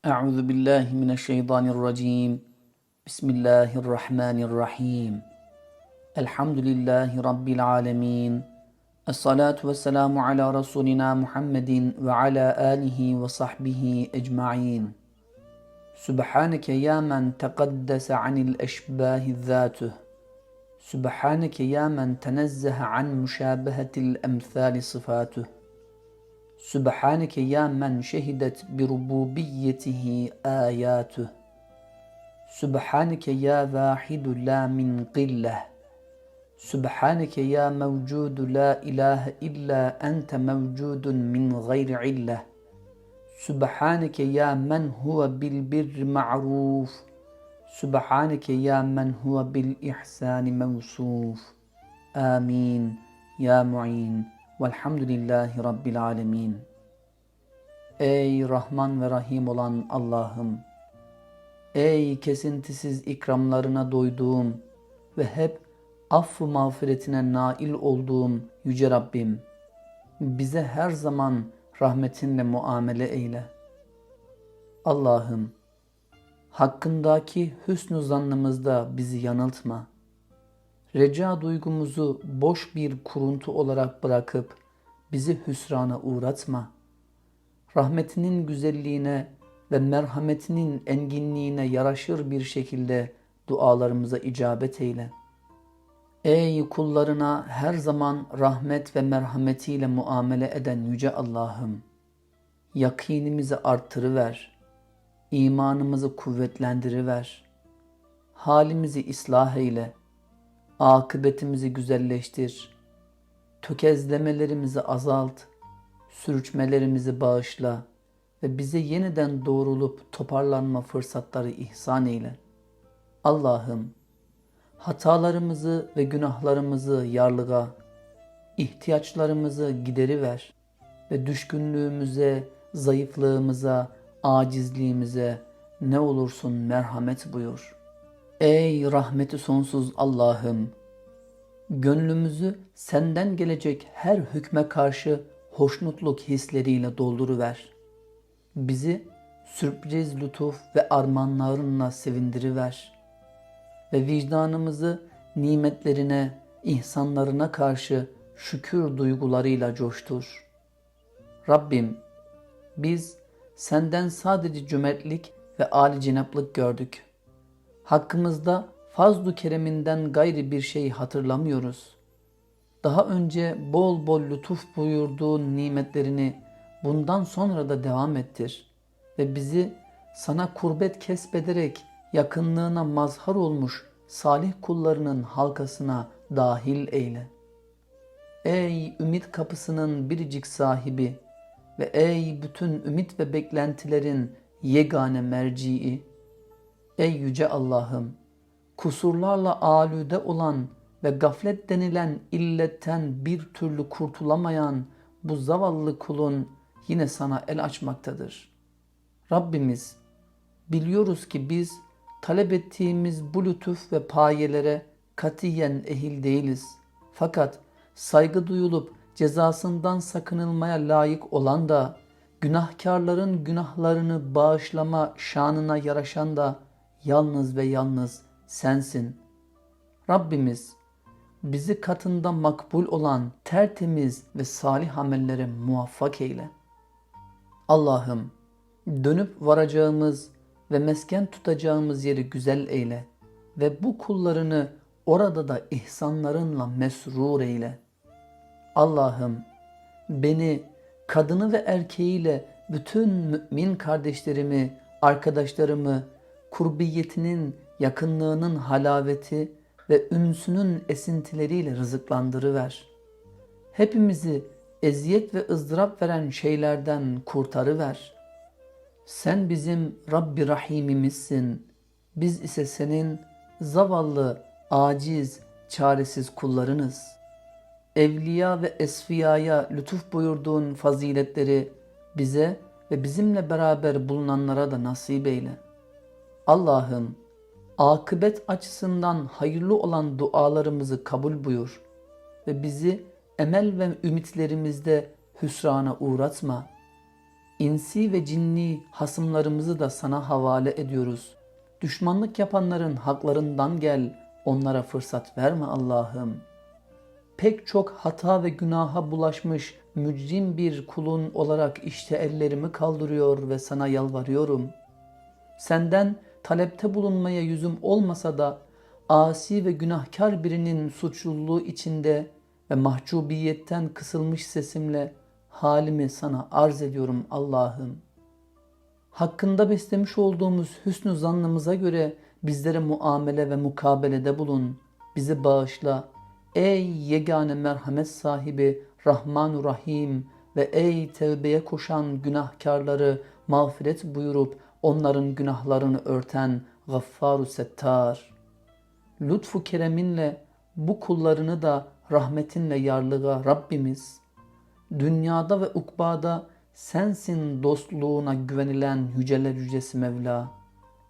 أعوذ بالله من الشيطان الرجيم. بسم الله الرحمن الرحيم. الحمد لله رب العالمين. الصلاة والسلام على رسولنا محمد وعلى آله وصحبه أجمعين. سبحانك يا من تقدس عن الأشباه ذاته. سبحانك يا من تنزه عن مشابهة الأمثال صفاته. سبحانك يا من شهدت بربوبيته آياته. سبحانك يا واحد لا من قلة. سبحانك يا موجود لا إله إلا أنت موجود من غير علة. سبحانك يا من هو بالبر معروف. سبحانك يا من هو بالإحسان موصوف. آمين. يا معين. Velhamdülillahi Rabbil Alemin. Ey Rahman ve Rahim olan Allah'ım! Ey kesintisiz ikramlarına doyduğum ve hep affı mağfiretine nail olduğum Yüce Rabbim! Bize her zaman rahmetinle muamele eyle. Allah'ım! Hakkındaki hüsnü zannımızda bizi yanıltma.'' Reca duygumuzu boş bir kuruntu olarak bırakıp bizi hüsrana uğratma. Rahmetinin güzelliğine ve merhametinin enginliğine yaraşır bir şekilde dualarımıza icabet eyle. Ey kullarına her zaman rahmet ve merhametiyle muamele eden Yüce Allah'ım! Yakinimizi artırıver, imanımızı kuvvetlendiriver, halimizi ıslah eyle.'' Akıbetimizi güzelleştir. Tökezlemelerimizi azalt, sürçmelerimizi bağışla ve bize yeniden doğrulup toparlanma fırsatları ihsan eyle. Allah'ım, hatalarımızı ve günahlarımızı yarlığa, ihtiyaçlarımızı gideriver ve düşkünlüğümüze, zayıflığımıza, acizliğimize ne olursun merhamet buyur.'' Ey rahmeti sonsuz Allah'ım! Gönlümüzü senden gelecek her hükme karşı hoşnutluk hisleriyle dolduruver. Bizi sürpriz lütuf ve armağanlarınla sevindiriver. Ve vicdanımızı nimetlerine, ihsanlarına karşı şükür duygularıyla coştur. Rabbim, biz senden sadece cömertlik ve âli cenaplık gördük.'' Hakkımızda fazlu kereminden gayri bir şey hatırlamıyoruz. Daha önce bol bol lütuf buyurduğun nimetlerini bundan sonra da devam ettir ve bizi sana kurbet kesbederek yakınlığına mazhar olmuş salih kullarının halkasına dahil eyle. Ey ümit kapısının biricik sahibi ve ey bütün ümit ve beklentilerin yegane merci'i, Ey yüce Allah'ım! Kusurlarla alüde olan ve gaflet denilen illetten bir türlü kurtulamayan bu zavallı kulun yine sana el açmaktadır. Rabbimiz, biliyoruz ki biz talep ettiğimiz bu lütuf ve payelere katiyen ehil değiliz. Fakat saygı duyulup cezasından sakınılmaya layık olan da, günahkarların günahlarını bağışlama şanına yaraşan da yalnız ve yalnız sensin. Rabbimiz bizi katında makbul olan tertemiz ve salih amellere muvaffak eyle. Allah'ım dönüp varacağımız ve mesken tutacağımız yeri güzel eyle ve bu kullarını orada da ihsanlarınla mesrur eyle. Allah'ım beni kadını ve erkeğiyle bütün mümin kardeşlerimi, arkadaşlarımı kurbiyetinin, yakınlığının halaveti ve ünsünün esintileriyle rızıklandırıver. Hepimizi eziyet ve ızdırap veren şeylerden kurtarıver. Sen bizim Rabbi Rahimimizsin. Biz ise senin zavallı, aciz, çaresiz kullarınız. Evliya ve esfiyaya lütuf buyurduğun faziletleri bize ve bizimle beraber bulunanlara da nasip eyle.'' Allah'ım akıbet açısından hayırlı olan dualarımızı kabul buyur ve bizi emel ve ümitlerimizde hüsrana uğratma. İnsi ve cinni hasımlarımızı da sana havale ediyoruz. Düşmanlık yapanların haklarından gel, onlara fırsat verme Allah'ım. Pek çok hata ve günaha bulaşmış mücrim bir kulun olarak işte ellerimi kaldırıyor ve sana yalvarıyorum. Senden talepte bulunmaya yüzüm olmasa da asi ve günahkar birinin suçluluğu içinde ve mahcubiyetten kısılmış sesimle halimi sana arz ediyorum Allah'ım. Hakkında beslemiş olduğumuz hüsnü zannımıza göre bizlere muamele ve mukabelede bulun. Bizi bağışla. Ey yegane merhamet sahibi Rahmanu Rahim ve ey tevbeye koşan günahkarları mağfiret buyurup onların günahlarını örten Gaffaru Settar. Lütfu kereminle bu kullarını da rahmetinle yarlığa Rabbimiz. Dünyada ve ukbada sensin dostluğuna güvenilen yüceler yücesi Mevla.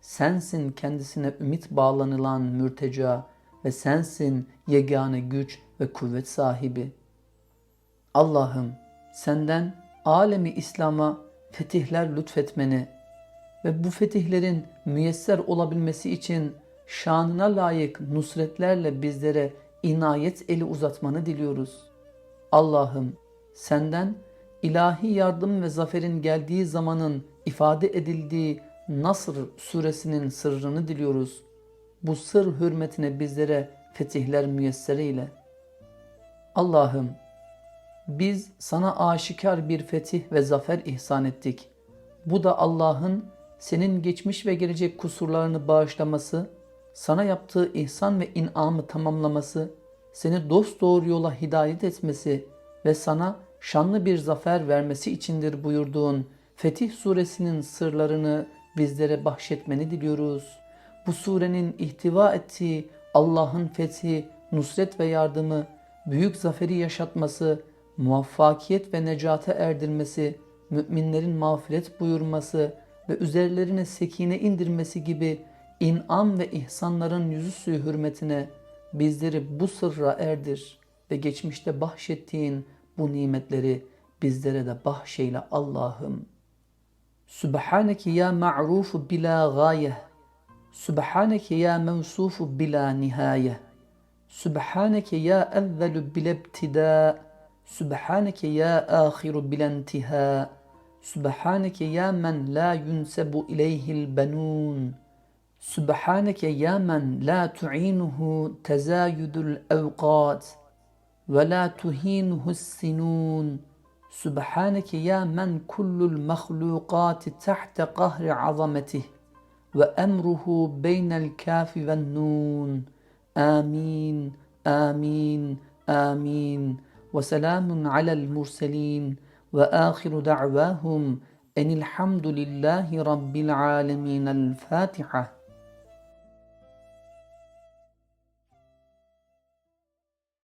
Sensin kendisine ümit bağlanılan mürteca ve sensin yegane güç ve kuvvet sahibi. Allah'ım senden alemi İslam'a fetihler lütfetmeni ve bu fetihlerin müyesser olabilmesi için şanına layık nusretlerle bizlere inayet eli uzatmanı diliyoruz. Allah'ım senden ilahi yardım ve zaferin geldiği zamanın ifade edildiği Nasr suresinin sırrını diliyoruz. Bu sır hürmetine bizlere fetihler müyesser eyle. Allah'ım biz sana aşikar bir fetih ve zafer ihsan ettik. Bu da Allah'ın senin geçmiş ve gelecek kusurlarını bağışlaması, sana yaptığı ihsan ve inamı tamamlaması, seni dost doğru yola hidayet etmesi ve sana şanlı bir zafer vermesi içindir buyurduğun Fetih suresinin sırlarını bizlere bahşetmeni diliyoruz. Bu surenin ihtiva ettiği Allah'ın fethi, nusret ve yardımı, büyük zaferi yaşatması, muvaffakiyet ve necate erdirmesi, müminlerin mağfiret buyurması ve üzerlerine sekine indirmesi gibi inam ve ihsanların yüzüsü hürmetine bizleri bu sırra erdir ve geçmişte bahşettiğin bu nimetleri bizlere de bahşeyle Allah'ım. Sübhaneke ya ma'rufu bila gaye. Sübhaneke ya mevsufu bila nihaye. Sübhaneke ya evvelu bila ibtida. Sübhaneke ya ahiru bila intiha. سبحانك يا من لا ينسب إليه البنون. سبحانك يا من لا تعينه تزايد الأوقات ولا تهينه السنون. سبحانك يا من كل المخلوقات تحت قهر عظمته وأمره بين الكاف والنون. آمين آمين آمين. وسلام على المرسلين. وآخر دعواهم أن الحمد لله رب العالمين الفاتحة.